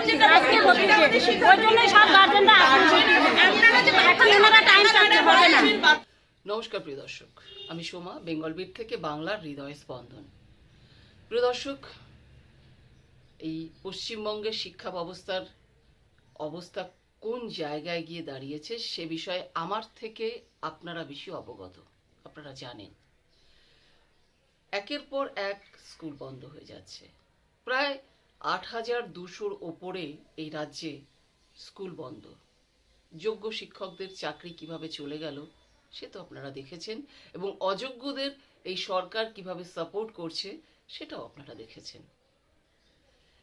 ভর্তি আজকে ভর্তি ওই জন্যই সব গার্জেনরা এখন এনারা টাইম চাচ্ছে হবে না। নমস্কার প্রিয় দর্শক। আমি সোমা বেঙ্গল বিট থেকে বাংলার হৃদয় স্পন্দন। প্রিয় দর্শক এই পশ্চিমবঙ্গের শিক্ষা ব্যবস্থার অবস্থা কোন জায়গায় গিয়ে দাঁড়িয়েছে সে বিষয়ে আমার থেকে আপনারা বেশি অবগত। আপনারা জানেন। একের পর এক স্কুল বন্ধ হয়ে যাচ্ছে। প্রায় আট হাজার দুশোর ওপরে এই রাজ্যে স্কুল বন্ধ যোগ্য শিক্ষকদের চাকরি কীভাবে চলে গেল, সে তো আপনারা দেখেছেন, এবং অযোগ্যদের এই সরকার কীভাবে সাপোর্ট করছে, সেটাও আপনারা দেখেছেন।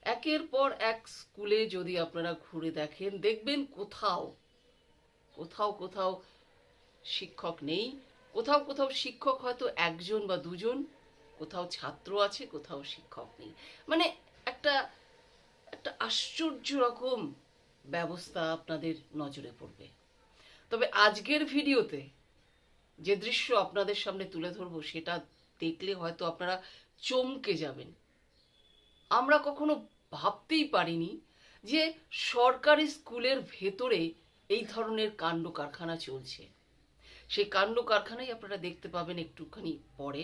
একের পর এক স্কুলে যদি আপনারা ঘুরে দেখেন, দেখবেন কোথাও কোথাও কোথাও শিক্ষক নেই। কোথাও কোথাও শিক্ষক হয়তো একজন বা দুজন, কোথাও ছাত্র আছে, কোথাও শিক্ষক নেই। মানে একটা একটা আশ্চর্য রকম ব্যবস্থা আপনাদের নজরে পড়বে। তবে আজকের ভিডিওতে যে দৃশ্য আপনাদের সামনে তুলে ধরবো, সেটা দেখলে হয়তো আপনারা চমকে যাবেন। আমরা কখনো ভাবতেই পারিনি যে সরকারি স্কুলের ভেতরে এই ধরনের কাণ্ড কারখানা চলছে। সেই কাণ্ড কারখানাই আপনারা দেখতে পাবেন একটুখানি পরে।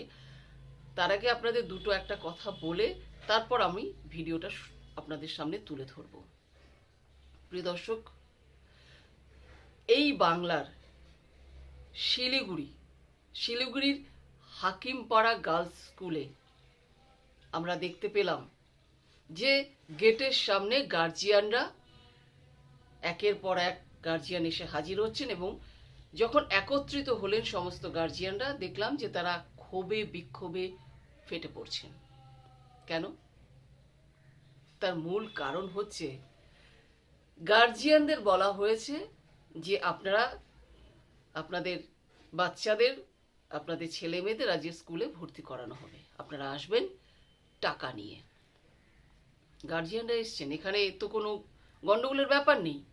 তার আগে আপনাদের দুটো একটা কথা বলে তারপর আমি ভিডিওটা আপনাদের সামনে তুলে ধরবো। প্রিয় দর্শক, এই বাংলার শিলিগুড়ি, শিলিগুড়ির হাকিমপাড়া গার্লস স্কুলে আমরা দেখতে পেলাম যে গেটের সামনে গার্জিয়ানরা একের পর এক গার্জিয়ান এসে হাজির হচ্ছেন এবং যখন একত্রিত হলেন সমস্ত গার্জিয়ানরা, দেখলাম যে তারা ক্ষোভে, বিক্ষোভে ফেটে পড়ছেন। কেন? তার মূল কারণ হচ্ছে গার্জিয়ানদের বলা হয়েছে যে আপনারা আপনাদের বাচ্চাদের, আপনাদের ছেলে মেয়েদের আজকে স্কুলে ভর্তি করানো হবে। আপনারা আসবেন টাকা নিয়ে। গার্জিয়ানরা এসছেন। এখানে তো কোনো গন্ডগোলের ব্যাপার নেই।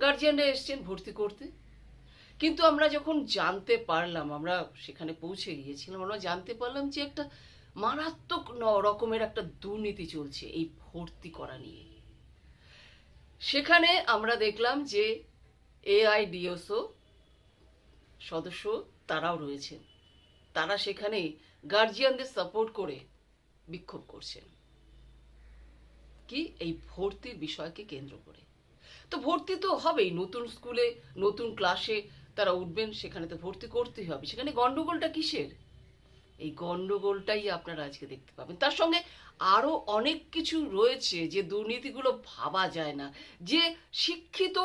গার্জিয়ানরা এসছেন ভর্তি করতে। কিন্তু আমরা যখন জানতে পারলাম, আমরা সেখানে পৌঁছে গিয়েছিলাম, আমরা জানতে পারলাম যে একটা মারাত্মক রকমের একটা দুর্নীতি চলছে এই ভর্তি করা নিয়ে। সেখানে আমরা দেখলাম যে এআইডিএসও সদস্য তারাও রয়েছেন। তারা সেখানে গার্জিয়ানদের সাপোর্ট করে বিক্ষোভ করছেন। কি? এই ভর্তির বিষয়কে কেন্দ্র করে। তো ভর্তি তো হবেই, নতুন স্কুলে, নতুন ক্লাসে তারা উঠবেন, সেখানে তো ভর্তি করতেই হবে। সেখানে গন্ডগোলটা কিসের? এই গন্ডগোলটাই আপনারা আজকে দেখতে পাবেন। তার সঙ্গে আরও অনেক কিছু রয়েছে যে দুর্নীতিগুলো ভাবা যায় না। যে শিক্ষিত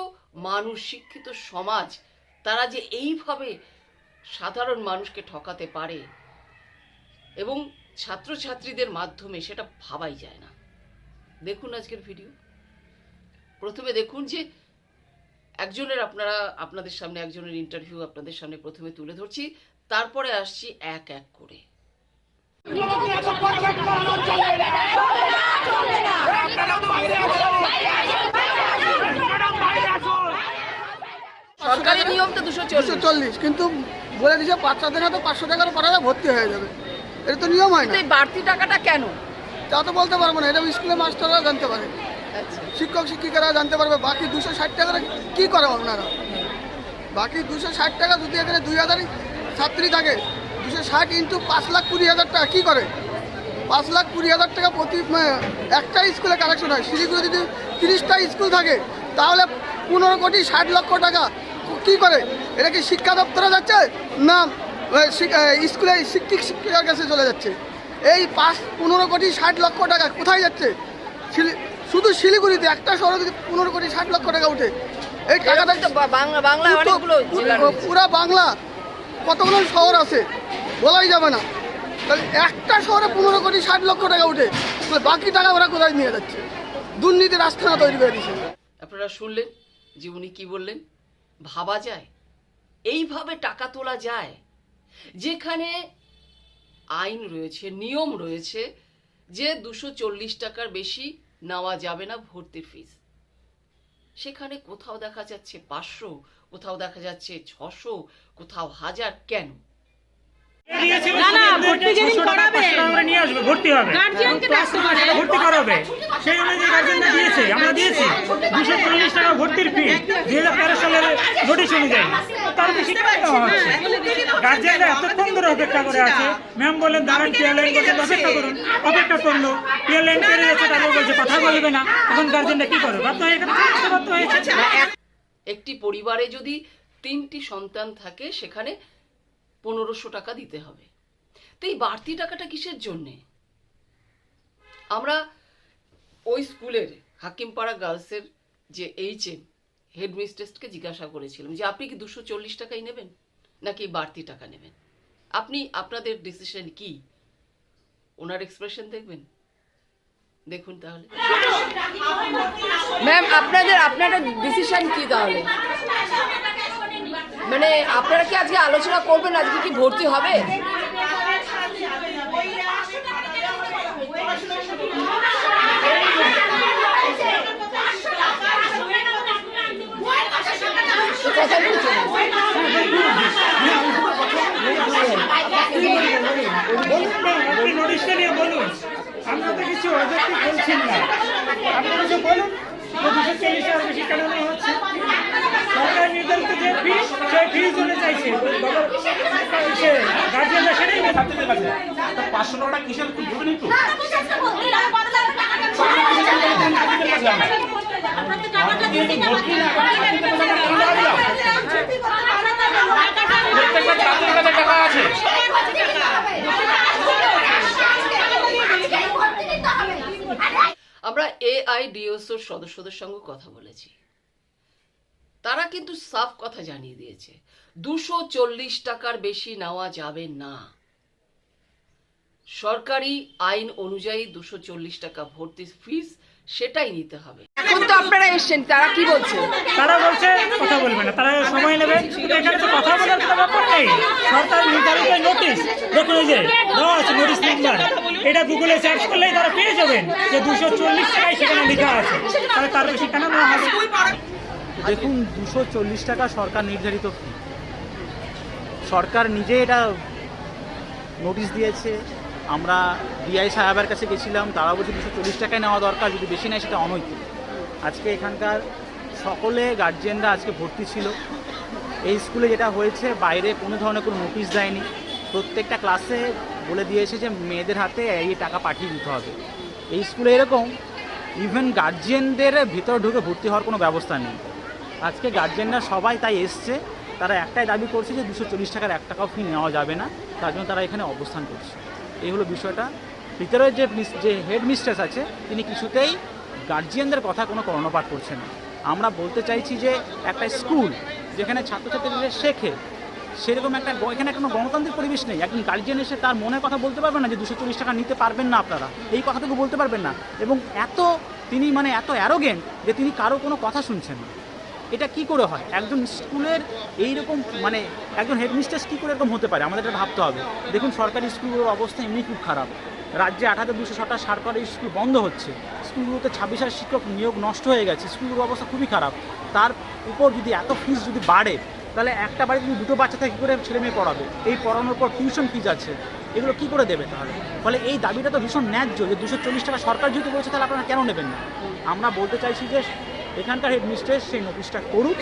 মানুষ, শিক্ষিত সমাজ, তারা যে এইভাবে সাধারণ মানুষকে ঠকাতে পারে এবং ছাত্রছাত্রীদের মাধ্যমে সেটা ভাবাই যায় না। দেখুন আজকের ভিডিও। প্রথমে দেখুন যে একজনের আপনারা, আপনাদের সামনে একজনের ইন্টারভিউ আপনাদের সামনে প্রথমে তুলে ধরছি। তারপরে আসছি এক এক করে। সরকারি নিয়ম তো দুশো চল্লিশ। কিন্তু বলে দিছে বাচ্চাদের হাতে পাঁচশো টাকার পরে ভর্তি হয়ে যাবে। এটা তো নিয়ম হয় না। এই বাড়তি টাকাটা কেন? তা তো বলতে পারব না এটা স্কুলে মাস্টাররা জানতে পারে। আচ্ছা। শিক্ষক শিক্ষিকারা জানতে পারবে বাকি দুশো ষাট টাকাটা কী করে আপনারা? বাকি দুশো ষাট টাকা যদি এখানে দুই হাজার ছাত্রী থাকে দুশো ষাট ইন্টু পাঁচ লাখ কুড়ি হাজার টাকা কী করে? পাঁচ লাখ কুড়ি হাজার টাকা প্রতি মানে, একটা স্কুলে কালেকশন হয়। শিলিগুড়ি যদি তিরিশটা স্কুল থাকে তাহলে পনেরো কোটি ষাট লক্ষ টাকা। কী করে? এটা কি শিক্ষা দপ্তরে যাচ্ছে? না স্কুলে শিক্ষিক শিক্ষিকার কাছে চলে যাচ্ছে। এই পাঁচ পনেরো কোটি ষাট লক্ষ টাকা কোথায় যাচ্ছে? শুধু শিলিগুড়িতে একটা শহরে যদি পনেরো কোটি ষাট লক্ষ টাকা উঠে এই টাকাটা বাংলা। পুরা বাংলা কতগুলো শহর আছে? বলাই যাবে না। তাহলে একটা শহরে পনেরো কোটি, ষাট লক্ষ টাকা উঠে বাকি টাকা ওরা কোথায় নিয়ে যাচ্ছে? দুর্নীতির আস্থানা তৈরি করে দিচ্ছে আপনারা শুনলেন? যে উনি কি বললেন? ভাবা যায়। এইভাবে টাকা তোলা যায়। যেখানে আইন রয়েছে, নিয়ম রয়েছে, যে দুশো চল্লিশ টাকার বেশি নেওয়া যাবে না ভর্তির ফিস সেখানে কোথাও দেখা যাচ্ছে পাঁচশো, কোথাও দেখা যাচ্ছে ছশো, কোথাও হাজার, কেন? না, না, ভর্তি যেদিন করাবে। নিয়ে আসবে ভর্তি হবে। গার্জিয়ানকে ডাকতে পারে ভর্তি করাবে। সেই অনুযায়ী গার্জেনরা দিয়েছে আমরা দিয়েছি। দুশো চল্লিশ টাকা ভর্তির ফি দুই হাজার তেরো সালের নোটিশ অনুযায়ী। তার বেশি কেন হচ্ছে গার্জেনরা এতক্ষণ ধরে অপেক্ষা করে আছে। ম্যাম বললেন দাঁড়ান পিয়ার লাইন বলছেন অপেক্ষা করুন। অপেক্ষা করল। পিয়ার লাইন যাচ্ছে বলছে কথা বলবে না। এখন কি করবে? বাধ্য হয়ে বাধ্য হয়েছে। একটি পরিবারে যদি তিনটি সন্তান থাকে সেখানে পনেরোশো টাকা দিতে হবে। তো এই বাড়তি টাকাটা কিসের জন্যে? আমরা ওই স্কুলের হাকিমপাড়া গার্লসের যে এইচ এম হেডমিস্ট্রেসকে জিজ্ঞাসা করেছিলাম যে আপনি কি দুশো চল্লিশ টাকাই নেবেন নাকি বাড়তি টাকা নেবেন? আপনি আপনাদের ডিসিশন কি? ওনার এক্সপ্রেশন দেখবেন? দেখুন তাহলে। ম্যাম আপনাদের আপনাদের ডিসিশন কি তাহলে? মানে আপনারা কি আজকে আলোচনা করবেন? আজকে কি ভর্তি হবে? তো আমরা তো কিছু অযৌক্তিক বলছি না। আপনি কিছু বলুন? দুশো চল্লিশ টাকার বেশি কেন হচ্ছে? সরকার নির্ধারিত যে ফি সেই ফি চলে চাইছে সে গার্জিয়ানরা সেটাই নেবে ছাত্রদের কাছে পাঁচশো টাকা কিসের একটু বলবেন একটু প্রত্যেকটা ছাত্রের কাছে টাকা আছে আমরা এআইডিওসোর সদস্যদের সঙ্গে কথা বলেছি তারা কিন্তু সাফ কথা জানিয়ে দিয়েছে। দুশো চল্লিশ টাকার বেশি নেওয়া যাবে না। সরকারি আইন অনুযায়ী দুশো চল্লিশ টাকা ভর্তি ফিস সেটাই নিতে হবে। এখন তো আপনারা এসছেন তারা কি বলছে? তারা বলছে কথা বলবে না তারা সময় নেবে। এখানে তো কথা বলার কোনো ব্যাপার নেই। সরকার নির্ধারিত নোটিশ দেখুন এই যে দেওয়া আছে নোটিশ নাম্বার এটা গুগলে সার্চ করলেই তারা পেয়ে যাবেন যে দুশো চল্লিশ টাকায় সেখানে লেখা আছে। তাহলে তার বেশি কেন নেওয়া হবে? দেখুন, দুশো চল্লিশ টাকা সরকার নির্ধারিত ফি সরকার নিজে এটা নোটিশ দিয়েছে। আমরা ডিআই সাহেবের কাছে গেছিলাম তারা বলছে দুশো চল্লিশ টাকায় নেওয়া দরকার, যদি বেশি নেয় সেটা অনৈতিক। আজকে এখানকার সকলে গার্জিয়ানরা আজকে ভর্তি ছিল। এই স্কুলে যেটা হয়েছে, বাইরে কোনো ধরনের কোনো নোটিশ দেয়নি। প্রত্যেকটা ক্লাসে বলে দিয়েছে যে মেয়েদের হাতে এই টাকা পাঠিয়ে দিতে হবে। এই স্কুলে এরকম ইভেন গার্জিয়ানদের ভিতর ঢুকে ভর্তি হওয়ার কোনো ব্যবস্থা নেই। আজকে গার্জেনরা সবাই তাই এসছে। তারা একটাই দাবি করছে যে দুশো চল্লিশ টাকার এক টাকাও ফি নেওয়া যাবে না। তার জন্য তারা এখানে অবস্থান করছে। এই হলো বিষয়টা। ভিতরের যে যে হেড মিস্ট্রেস আছে, তিনি কিছুতেই গার্জিয়ানদের কথা কোনো কর্ণপাত করছেন না। আমরা বলতে চাইছি যে একটা স্কুল যেখানে ছাত্রছাত্রীরা শেখে, সেরকম একটা এখানে কোনো গণতান্ত্রিক পরিবেশ নেই। একজন গার্জিয়ান এসে তার মনের কথা বলতে পারবেন না যে দুশো চল্লিশ টাকা নিতে পারবেন না আপনারা। এই কথাটুকু বলতে পারবেন না। এবং এত তিনি মানে এত অ্যারোগেন্ট যে তিনি কারও কোনো কথা শুনছেন না। এটা কি করে হয়? একজন স্কুলের এই রকম মানে একজন হেডমিস্ট্রেস কী করে এরকম হতে পারে? আমাদের এটা ভাবতে হবে। দেখুন, সরকারি স্কুলগুলোর অবস্থা এমনি খুব খারাপ। রাজ্যে আট হাজার দুশো ষাটটা সরকারি স্কুল বন্ধ হচ্ছে। স্কুলগুলোতে ছাব্বিশ হাজার শিক্ষক নিয়োগ নষ্ট হয়ে গেছে। স্কুলগুলোর অবস্থা খুবই খারাপ। তার উপর যদি এত ফিস যদি বাড়ে, তাহলে একটা বাড়িতে যদি দুটো বাচ্চা থেকে কী করে ছেলে মেয়ে পড়াবে? এই পড়ানোর পর টিউশন ফিজ আছে। এগুলো কি করে দেবে তাহলে? ফলে এই দাবিটা তো ভীষণ ন্যায্য যে দুশো চল্লিশ টাকা সরকার যেহেতু বলছে, তাহলে আপনারা কেন নেবেন না? আমরা বলতে চাইছি যে এখানকার হেডমিস্ট্রেস সেই নোটিশটা করুক।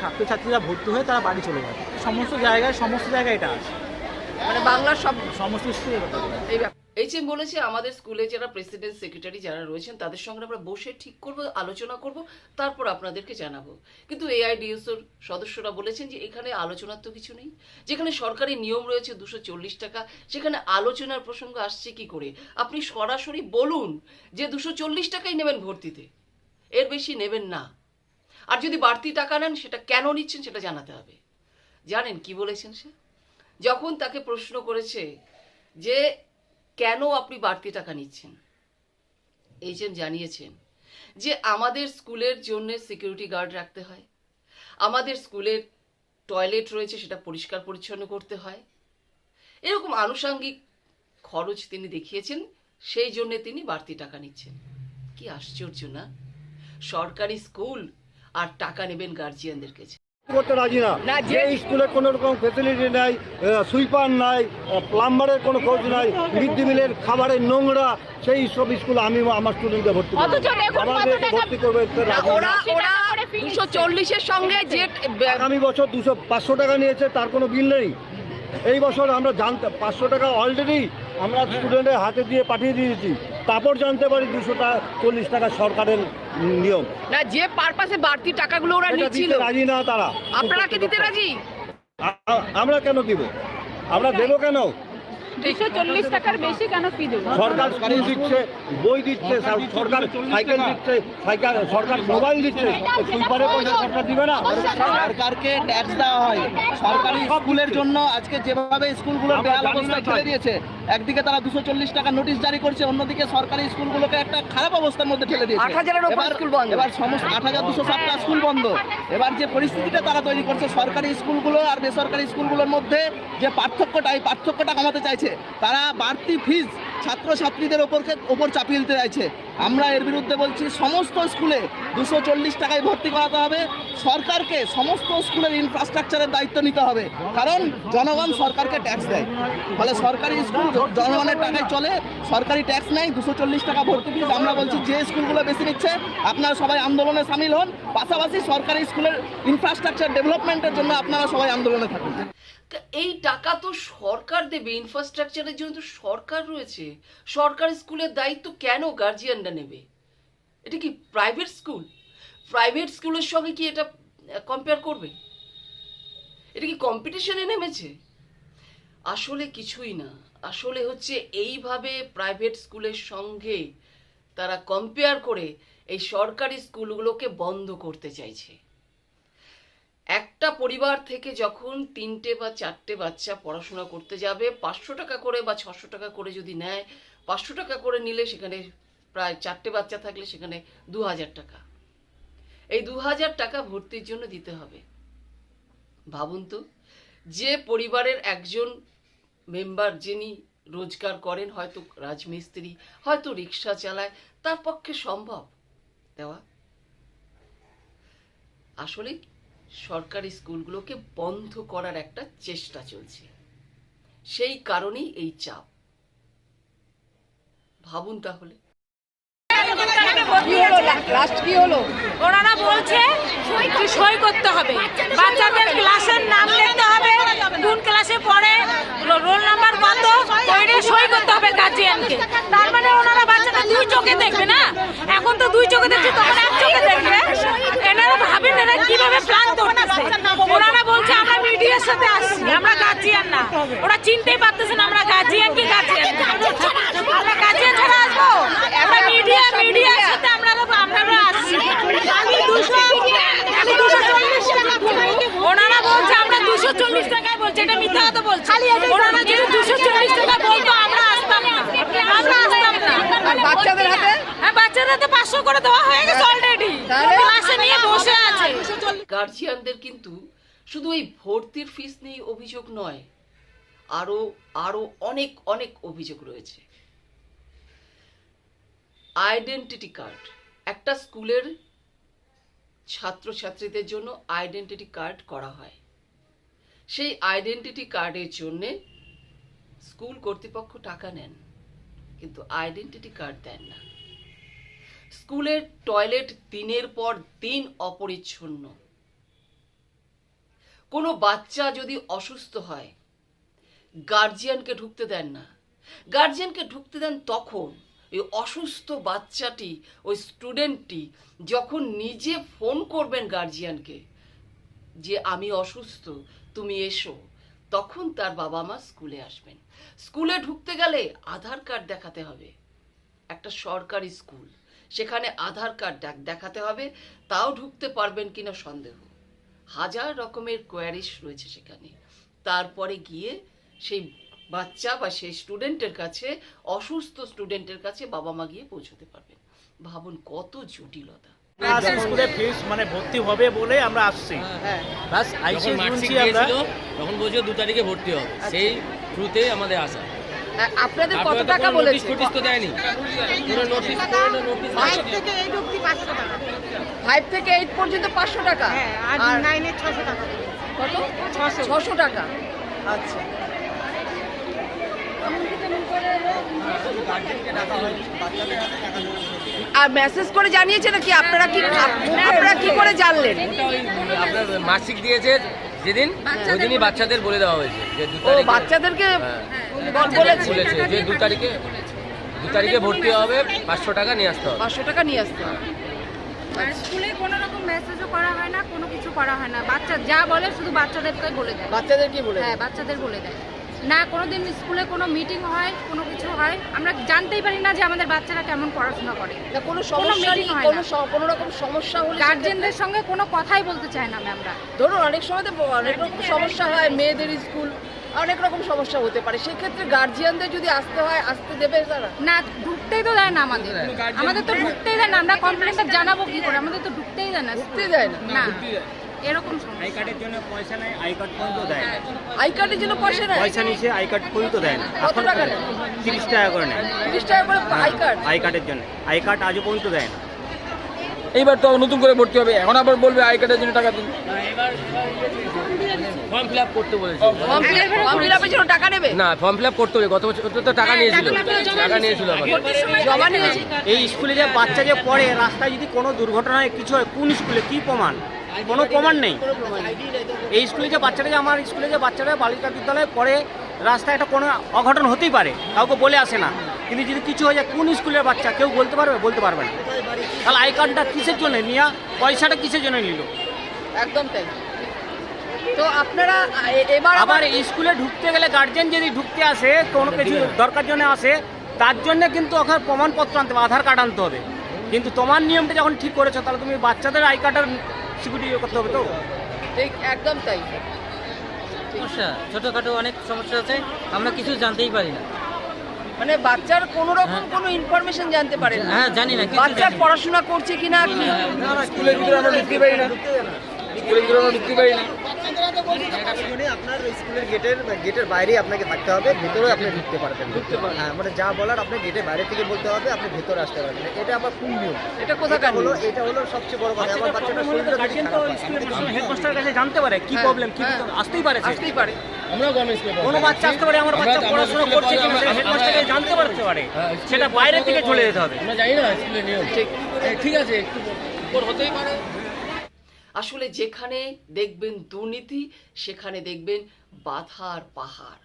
ছাত্রছাত্রীরা ভর্তি হয়ে তারা বাড়ি চলে যাবে। সমস্ত জায়গায় সমস্ত জায়গায় এটা আছে। মানে বাংলার সব সমস্ত স্কুলে এটা আছে। এই ব্যাপার। এইচ এম বলেছে আমাদের স্কুলে যারা প্রেসিডেন্ট সেক্রেটারি যারা রয়েছেন তাদের সঙ্গে আমরা বসে ঠিক করব আলোচনা করব তারপর আপনাদেরকে জানাব। কিন্তু এআইডিএসওর সদস্যরা বলেছেন যে এখানে আলোচনার তো কিছু নেই। যেখানে সরকারি নিয়ম রয়েছে দুশো চল্লিশ টাকা সেখানে আলোচনার প্রসঙ্গ আসছে কি করে? আপনি সরাসরি বলুন যে দুশো চল্লিশ টাকাই নেবেন ভর্তিতে। এর বেশি নেবেন না। আর যদি বাড়তি টাকা নেন, সেটা কেন নিচ্ছেন সেটা জানাতে হবে। জানেন কি বলেছেন সে? যখন তাকে প্রশ্ন করেছে যে, কেন আপনি বাড়তি টাকা নিচ্ছেন? এইচএম জানিয়েছেন যে, আমাদের স্কুলের জন্য সিকিউরিটি গার্ড রাখতে হয়। আমাদের স্কুলের টয়লেট রয়েছে, সেটা পরিষ্কার পরিচ্ছন্ন করতে হয়। এরকম আনুষাঙ্গিক খরচ তিনি দেখিয়েছেন, সেই জন্যে তিনি বাড়তি টাকা নিচ্ছেন। কি আশ্চর্য না? সরকারি স্কুল আর টাকা নেবেন গার্জিয়ানদের কাছে। করতে রাজি না। যে স্কুলে কোনো রকম ফেসিলিটি নাই সুইপার নাই প্লাম্বারের কোনো খোঁজ নাই মিড ডে মিলের খাবারের নোংরা সেই সব স্কুলে আমি আমার স্টুডেন্টকে ভর্তি টাকা- ভর্তি করবে দুশো চল্লিশের সঙ্গে যে আগামী বছর দুশো পাঁচশো টাকা নিয়েছে তার কোনো বিল নেই। এই বছর আমরা জানতে পাঁচশো টাকা অলরেডি আমরা স্টুডেন্টের হাতে দিয়ে পাঠিয়ে দিয়েছি। তারপর জানতে পারি দুশো টাকা চল্লিশ টাকা সরকারের নিয়ম। না যে পারপাসে বাড়তি টাকাগুলো ওরা নিচ্ছিল। রাজি না তারা। আপনারা কি দিতে রাজি? আমরা কেন দিব? আমরা দেবো কেন? দুশো চল্লিশ টাকার বেশি কেন ফি দেবো? সরকার স্কুল দিচ্ছে বই দিচ্ছে সরকার সাইকেল দিচ্ছে সাইকেল সরকার মোবাইল দিচ্ছে। সুইপারের পয়সা সরকার দিবে না। সরকারকে ট্যাক্স দেওয়া হয়। সরকারি স্কুলের জন্য আজকে যেভাবে স্কুলগুলো বেহাল অবস্থায় তাই। দিয়েছে একদিকে তারা দুশো চল্লিশ টাকা নোটিশ জারি করছে অন্যদিকে সরকারি স্কুলগুলোকে একটা খারাপ অবস্থার মধ্যে ঠেলে দিয়েছে। এবার সমস্ত আট হাজার দুশো সাতটা স্কুল বন্ধ। এবার যে পরিস্থিতিটা তারা তৈরি করছে সরকারি স্কুলগুলো আর বেসরকারি স্কুলগুলোর মধ্যে যে পার্থক্যটা এই পার্থক্যটা কমাতে চাইছে তারা বাড়তি ফিজ ছাত্রছাত্রীদের ওপরকে ওপর চাপিয়ে দিতে চাইছে। আমরা এর বিরুদ্ধে বলছি, সমস্ত স্কুলে দুশো চল্লিশ টাকায় ভর্তি করাতে হবে। সরকারকে সমস্ত স্কুলের ইনফ্রাস্ট্রাকচারের দায়িত্ব নিতে হবে। কারণ জনগণ সরকারকে ট্যাক্স দেয়। ফলে সরকারি স্কুল জনগণের টাকায় চলে, সরকারি ট্যাক্স নেই দুশো চল্লিশ টাকা ভর্তি ফিজ আমরা বলছি, যে স্কুলগুলো বেশি নিচ্ছে, আপনারা সবাই আন্দোলনে সামিল হন। পাশাপাশি সরকারি স্কুলের ইনফ্রাস্ট্রাকচার ডেভেলপমেন্টের জন্য আপনারা সবাই আন্দোলনে থাকুন। এই টাকা তো সরকার দেবে ইনফ্রাস্ট্রাকচারের জন্য তো সরকার রয়েছে। সরকার স্কুলের দায়িত্ব কেন গার্জিয়ানরা নেবে? এটা কি প্রাইভেট স্কুল প্রাইভেট স্কুলের সঙ্গে কি এটা কম্পেয়ার করবে? এটা কি কম্পিটিশনে নেমেছে? আসলে কিছুই না। আসলে হচ্ছে এইভাবে প্রাইভেট স্কুলের সঙ্গে তারা কম্পেয়ার করে এই সরকারি স্কুলগুলোকে বন্ধ করতে চাইছে। একটা পরিবার থেকে যখন তিনটে বা চারটে বাচ্চা পড়াশোনা করতে যাবে, পাঁচশো টাকা করে বা ছশো টাকা করে যদি নেয়, পাঁচশো টাকা করে নিলে সেখানে প্রায় চারটে বাচ্চা থাকলে সেখানে দু হাজার টাকা। এই দু হাজার টাকা ভর্তির জন্য দিতে হবে। ভাবুন তো, যে পরিবারের একজন মেম্বার যিনি রোজগার করেন, হয়তো রাজমিস্ত্রি, হয়তো রিক্সা চালায়, তার পক্ষে সম্ভব। দেওয়া। আসলে সরকারি স্কুলগুলোকে বন্ধ করার একটা চেষ্টা চলছে। সেই কারণেই এই চাপ। ভাবুন তাহলে। সই করতে হবে। তার মানে ওনারা বাচ্চাটা দুই চোখে দেখবে না এখন তো দুই চোখে দেখছে তখন এক চোখে দেখবে এনারা ভাবেন এরা কীভাবে প্ল্যান করতেছে ওনারা বলছে আমরা সাথে আসছি আমরা গার্জিয়ান না। ওরা চিনতেই পারতেছে না আমরা গার্জিয়ান কি গার্জিয়ান আমরা গার্জিয়ান ছাড়া আসব? আমরা মিডিয়া মিডিয়ার সাথে আমরা আপনারা আসছি। আমি দুশো আমি দুশো চল্লিশ টাকা ওনারা বলছে আমরা দুশো চল্লিশ টাকায় বলছে। এটা মিথ্যা কথা বলছে। ওনারা যদি দুশো চল্লিশ টাকা বলতো আমরা আসতাম না। আমরা আসতাম না। বাচ্চাদের হাতে? হ্যাঁ বাচ্চাদের তো পাঁচশো করে দেওয়া হয়ে গেছে অলরেডি ক্লাসে নিয়ে বসে আছে। গার্জিয়ানদের কিন্তু শুধু এই ভর্তির ফিস নিয়ে অভিযোগ নয় আরও আরও অনেক অনেক অভিযোগ রয়েছে। আইডেন্টিটি কার্ড একটা স্কুলের ছাত্রছাত্রীদের জন্য আইডেন্টিটি কার্ড করা হয়। সেই আইডেন্টিটি কার্ডের জন্যে স্কুল কর্তৃপক্ষ টাকা নেন, কিন্তু আইডেন্টিটি কার্ড দেন না। স্কুলের টয়লেট দিনের পর দিন অপরিচ্ছন্ন। কোনো বাচ্চা যদি অসুস্থ হয় গার্জিয়ানকে ঢুকতে দেন না। গার্জিয়ানকে ঢুকতে দেন তখন ওই অসুস্থ বাচ্চাটি, ওই স্টুডেন্টটি যখন নিজে ফোন করবেন গার্জিয়ানকে যে, আমি অসুস্থ, তুমি এসো। তখন তার বাবা মা স্কুলে আসবেন। স্কুলে ঢুকতে গেলে আধার কার্ড দেখাতে হবে। একটা সরকারি স্কুল, সেখানে আধার কার্ড দেখ- দেখাতে হবে। তাও ঢুকতে পারবেন কিনা সন্দেহ। হাজার রকমের কোয়ারিশ রয়েছে সেখানে। তারপরে গিয়ে সেই বাচ্চা বা সেই স্টুডেন্টের কাছে অসুস্থ স্টুডেন্টের কাছে বাবা মা গিয়ে পৌঁছতে পারবেন। ভাবুন কত জটিলতা। স্কুলে ফিস মানে ভর্তি হবে বলে আমরা আসছি। প্লাস আইসি শুনছি আমরা। তখন বলছিল দু তারিখে ভর্তি হবে। সেই থ্রুতে আমাদের আসা। আপনাদের কত টাকা বলেছে? ফাইভ থেকে এইট পর্যন্ত পাঁচশো টাকা। আর নাইনে ছশো টাকা। কত? ছশো। টাকা। আচ্ছা। আর মেসেজ করে জানিয়েছে নাকি? আপনারা কি আপনারা কি করে জানলেন? আপনার মাসিক দিয়েছে যেদিন ওই দিনই বাচ্চাদের বলে দেওয়া হয়েছে বাচ্চাদেরকে হ্যাঁ, বলেছে। বলেছে যে দু তারিখে দু তারিখে ভর্তি হবে পাঁচশো টাকা নিয়ে আসতে হবে। পাঁচশো টাকা নিয়ে আসতে হবে। আর স্কুলে কোনো রকম মেসেজও করা হয় না কোনো কিছু করা হয় না। বাচ্চা যা বলে শুধু বাচ্চাদেরকে বলে দেয়। বাচ্চাদের কি বলে হ্যাঁ বাচ্চাদের বলে দেয়। না কোনোদিন স্কুলে কোনো মিটিং হয় কোনো কিছু হয় আমরা জানতেই পারি না যে আমাদের বাচ্চারা কেমন পড়াশোনা করে। কোনো সমস্যা হয় না। কোনো রকম সমস্যা হলে গার্জেনদের সঙ্গে কোনো কথাই বলতে চায় না ম্যামরা ধরুন অনেক সময় তো অনেক রকম সমস্যা হয় মেয়েদের স্কুল অনেক রকম সমস্যা হতে পারে। সেক্ষেত্রে গার্জিয়ানদের যদি আসতে হয় আসতে দেবে তারা? না ঢুকতেই তো দেয় না আমাদের। আমাদের তো ঢুকতেই দেয় না। আমরা কমপ্লেনটা জানাব কি করে? আমাদের তো ঢুকতেই দেয় না। ঢুকতে দেয় না? না এরকম আই কার্ডের জন্য পয়সা নেই আই কার্ড পর্যন্ত দেয় না। আই কার্ডের জন্য পয়সা নেয় পয়সা নিচে আই কার্ড পর্যন্ত দেয় না। কত টাকা নেয়? তিরিশ টাকা করে নেয়। তিরিশ টাকা করে আই কার্ড? আই কার্ডের জন্য। আই কার্ড আজও পর্যন্ত দেয় না। এইবার তো নতুন করে ভর্তি হবে। এখন আবার বলবে আই কার্ডের জন্য টাকা দিন। ফর্ম ফিল আপ করতে বলেছে ফর্ম ফিল আপের জন্য টাকা নেবে? না ফর্ম ফিল আপ করতে হবে গত বছর তো টাকা নিয়েছিল। টাকা নিয়েছিল জমা নিয়েছে। এই স্কুলে যে বাচ্চা যে পড়ে রাস্তায় যদি কোনো দুর্ঘটনায় কিছু হয় কোন স্কুলে? কি প্রমাণ? কোনো প্রমাণ নেই। এই স্কুলে যে বাচ্চাটা যে আমার স্কুলে যে বাচ্চারা বালিকা বিদ্যালয়ে পড়ে রাস্তায় একটা কোনো অঘটন হতেই পারে কাউকে বলে আসে না। কিন্তু যদি কিছু হয়ে যায় কোন স্কুলের বাচ্চা? কেউ বলতে পারবে? বলতে পারবে না। তাহলে আই কার্ডটা কিসের জন্য? নিয়া? পয়সাটা কিসের জন্য নিল? একদম তাই। তো আপনারা এবার আবার স্কুলে ঢুকতে গেলে গার্জেন যদি ঢুকতে আসে কোনো কিছু দরকার জন্য আসে তার জন্য কিন্তু ওখানে প্রমাণপত্র আনতে হবে আধার কার্ড আনতে হবে। কিন্তু তোমার নিয়মটা যখন ঠিক করেছ তাহলে তুমি বাচ্চাদের আই কার্ডের সিকিউরিটি করতে হবে তো? ঠিক একদম তাই। সমস্যা ছোটখাটো অনেক সমস্যা আছে আমরা কিছু জানতেই পারি না। মানে বাচ্চার কোনো রকম কোনো ইনফরমেশন জানতে পারে না। হ্যাঁ জানি না বাচ্চা পড়াশোনা করছে কিনা কি স্কুলের ভিতরে আমরা ঢুকতে পারি না। স্কুলের ভিতরে ঢুকতে পারি না আপনার স্কুলের গেটের গেটের বাইরেই আপনাকে থাকতে হবে ভেতরে আপনি ঢুকতে পারবেন। ঢুকতে পারবেন। হ্যাঁ মানে যা বলার আপনি গেটের বাইরে থেকে বলতে হবে আপনি ভেতরে আসতে পারবেন। এটা আবার কোন নিয়ম। এটা কোথাকার হলো এটা হলো সবচেয়ে বড় কথা। আমার বাচ্চাটা শরীরটা তো স্কুলের হেডমাস্টারের কাছে জানতে পারে কি হ্যাঁ, প্রবলেম কি হ্যাঁ। আসতেই পারে। আসতেই পারে। কোনো বাচ্চা আসতে পারে আমার বাচ্চা পড়াশোনা করছে কিনা সেটা জানতে পারতে পারে। সেটা বাইরে থেকে চলে যেতে হবে। আমরা জানি না স্কুলের নিয়ম। ঠিক। ঠিক আছে একটু হতেই পারে। আসলে যেখানে দেখবেন দুর্নীতি, সেখানে দেখবেন বাধার পাহাড়।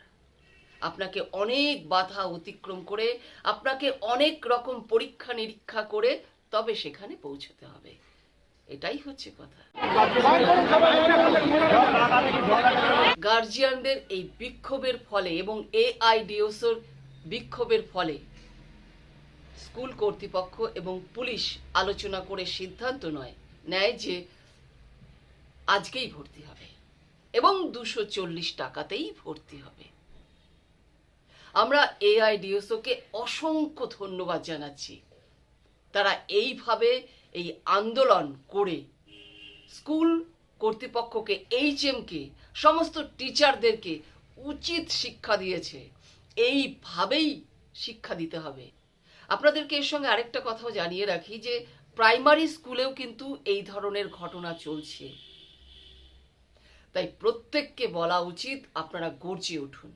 আপনাকে অনেক বাধা অতিক্রম করে, আপনাকে অনেক রকম পরীক্ষা নিরীক্ষা করে তবে সেখানে পৌঁছতে হবে। এটাই হচ্ছে কথা। গার্জিয়ানদের এই বিক্ষোভের ফলে এবং এআইডিওসোর বিক্ষোভের ফলে স্কুল কর্তৃপক্ষ এবং পুলিশ আলোচনা করে সিদ্ধান্ত নয়, নেয় যে আজকেই ভর্তি হবে। এবং দুশো চল্লিশ টাকাতেই ভর্তি হবে। আমরা এআইডিওসোকে অসংখ্য ধন্যবাদ জানাচ্ছি। তারা এইভাবে এই আন্দোলন করে স্কুল কর্তৃপক্ষকে, এইচএমকে, সমস্ত টিচারদেরকে উচিত শিক্ষা দিয়েছে। এইভাবেই শিক্ষা দিতে হবে। আপনাদেরকে এর সঙ্গে আরেকটা কথাও জানিয়ে রাখি যে, প্রাইমারি স্কুলেও কিন্তু এই ধরনের ঘটনা চলছে। তাই প্রত্যেককে বলা উচিত আপনারা গর্জে উঠুন।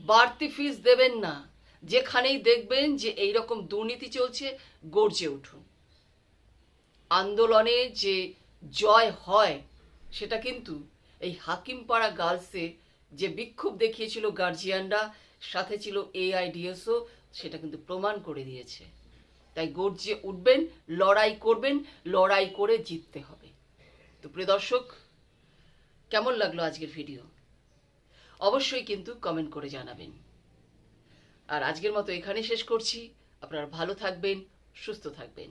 বাড়তি ফিস দেবেন না। যেখানেই দেখবেন যে এই রকম দুর্নীতি চলছে গর্জে উঠুন। আন্দোলনে যে জয় হয়, সেটা কিন্তু এই হাকিমপাড়া গার্লসে যে বিক্ষোভ দেখিয়েছিল গার্জিয়ানরা, সাথে ছিল এআইডিএসও সেটা কিন্তু প্রমাণ করে দিয়েছে। তাই গর্জে উঠবেন, লড়াই করবেন, লড়াই করে জিততে হবে। তো প্রিয় দর্শক কেমন লাগল আজকের ভিডিও অবশ্যই কিন্তু কমেন্ট করে জানাবেন। আর আজকের মতো এখানে শেষ করছি। আপনারা ভালো থাকবেন, সুস্থ থাকবেন।